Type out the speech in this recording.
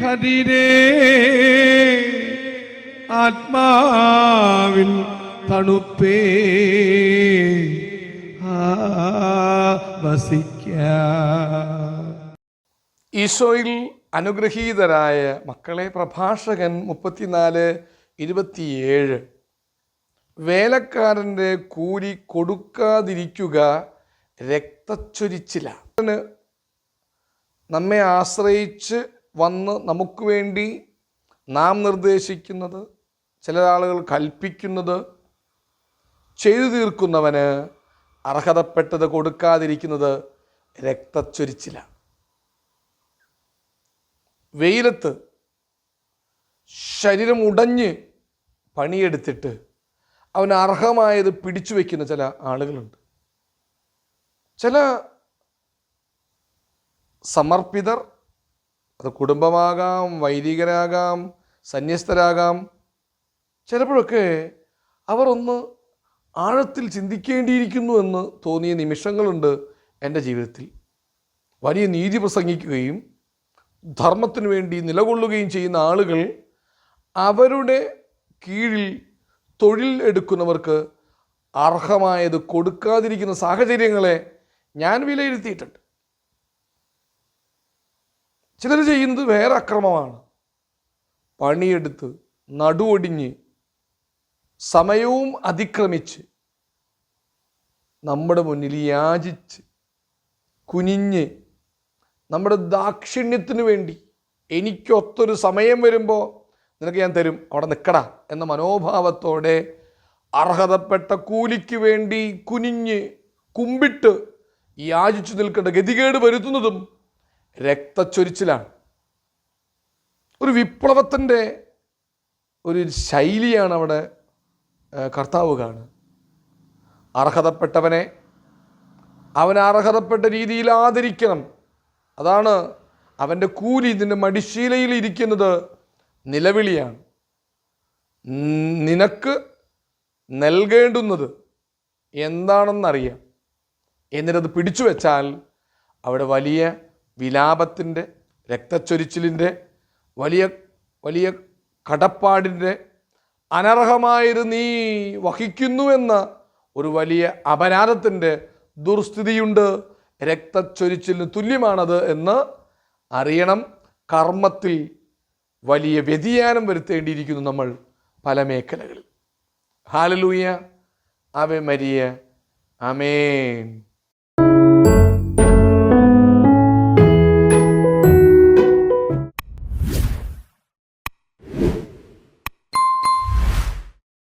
കതിരേ ആത്മാവിൽ തണുപ്പേ. വസിക്ക. ഈശോയിൽ അനുഗ്രഹീതരായ മക്കളെ പ്രഭാഷകൻ മുപ്പത്തിനാല് ഇരുപത്തിയേഴ്. വേലക്കാരന്റെ കൂലി കൊടുക്കാതിരിക്കുക രക്തച്ചൊരിച്ചില നമ്മെ ആശ്രയിച്ച് വന്ന് നമുക്ക് വേണ്ടി നാം നിർദ്ദേശിക്കുന്നത് ചില ആളുകൾ കൽപ്പിക്കുന്നത് ചെയ്തു തീർക്കുന്നവന് അർഹതപ്പെട്ടത് കൊടുക്കാതിരിക്കുന്നത് രക്തച്ചൊരിച്ചില വെയിലത്ത് ശരീരം ഉടഞ്ഞ് പണിയെടുത്തിട്ട് അവന് അർഹമായത് പിടിച്ചു വയ്ക്കുന്ന ചില ആളുകളുണ്ട്. ചില സമർപ്പിതർ അത് കുടുംബമാകാം വൈദികരാകാം സന്യസ്തരാകാം. ചിലപ്പോഴൊക്കെ അവർ ഒന്ന് ആഴത്തിൽ ചിന്തിക്കേണ്ടിയിരിക്കുന്നു എന്ന് തോന്നിയ നിമിഷങ്ങളുണ്ട് എന്റെ ജീവിതത്തിൽ. വലിയ നീതി പ്രസംഗിക്കുകയും ധർമ്മത്തിനു വേണ്ടി നിലകൊള്ളുകയും ചെയ്യുന്ന ആളുകൾ അവരുടെ കീഴിൽ തൊഴിൽ എടുക്കുന്നവർക്ക് അർഹമായത് കൊടുക്കാതിരിക്കുന്ന സാഹചര്യങ്ങളെ ഞാൻ വിലയിരുത്തിയിട്ടുണ്ട്. ചിലർ ചെയ്യുന്നത് വേറെ അക്രമമാണ്. പണിയെടുത്ത് നടുവൊടിഞ്ഞ് സമയവും അതിക്രമിച്ച് നമ്മുടെ മുന്നിൽ യാചിച്ച് കുനിഞ്ഞ് നമ്മുടെ ദാക്ഷിണ്യത്തിന് വേണ്ടി എനിക്കൊത്തൊരു സമയം വരുമ്പോൾ നിനക്ക് ഞാൻ തരും അവിടെ നിൽക്കടാ എന്ന മനോഭാവത്തോടെ അർഹതപ്പെട്ട കൂലിക്ക് വേണ്ടി കുനിഞ്ഞ് കുമ്പിട്ട് യാചിച്ചു നിൽക്കേണ്ട ഗതികേട് വരുത്തുന്നതും രക്തച്ചൊരിച്ചിലാണ്. ഒരു വിപ്ലവത്തിന്റെ ഒരു ശൈലിയാണ് അവിടെ കർത്താവ് കാണുക അർഹതപ്പെട്ടവനെ അവൻ അർഹതപ്പെട്ട രീതിയിൽ ആദരിക്കണം. അതാണ് അവന്റെ കൂലി ഇതിന്റെ മടിശീലയിൽ ഇരിക്കുന്നത് നിലവിളിയാണ്. നിനക്ക് നൽകേണ്ടുന്നത് എന്താണെന്നറിയാം. എന്നിട്ടത് പിടിച്ചു വെച്ചാൽ അവിടെ വലിയ വിലാപത്തിന്റെ രക്തച്ചൊരിച്ചിലിന്റെ വലിയ വലിയ കടപ്പാടിന്റെ അനർഹമായത് നീ വഹിക്കുന്നുവെന്ന ഒരു വലിയ അപരാധത്തിന്റെ ദുർസ്ഥിതിയുണ്ട്. രക്തച്ചൊരിച്ചിലിന് തുല്യമാണത് എന്ന് അറിയണം. കർമ്മത്തിൽ വലിയ വ്യതിയാനം വരുത്തേണ്ടിയിരിക്കുന്നു നമ്മൾ പല മേഖലകളിൽ. ഹാലലൂയ അവ മരിയ അമേൻ